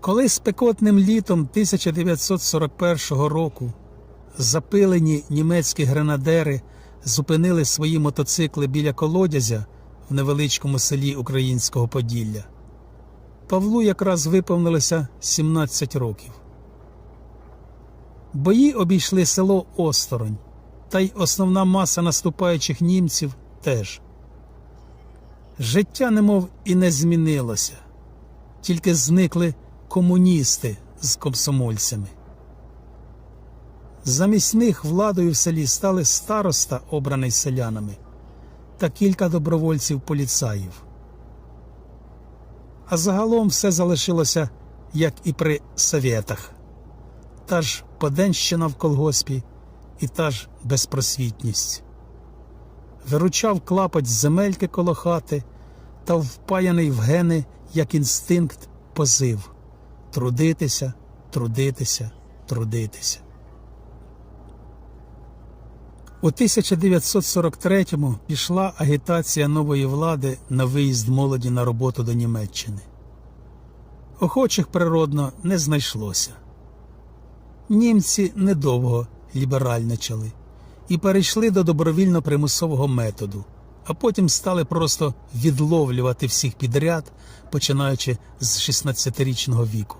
Коли спекотним літом 1941 року запилені німецькі гренадери зупинили свої мотоцикли біля колодязя в невеличкому селі Українського Поділля, Павлу якраз виповнилося 17 років. Бої обійшли село осторонь, та й основна маса наступаючих німців теж. Життя немов і не змінилося, тільки зникли комуністи з комсомольцями. Замість них владою в селі стали староста, обраний селянами, та кілька добровольців поліцаїв. А загалом все залишилося, як і при совєтах. Та ж поденщина в колгоспі і та ж безпросвітність. Виручав клапоть земельки коло хати та впаяний в гени, як інстинкт, позив трудитися, трудитися, трудитися. У 1943-му пішла агітація нової влади на виїзд молоді на роботу до Німеччини. Охочих природно не знайшлося. Німці недовго ліберальничали і перейшли до добровільно-примусового методу, а потім стали просто відловлювати всіх підряд, починаючи з 16-річного віку.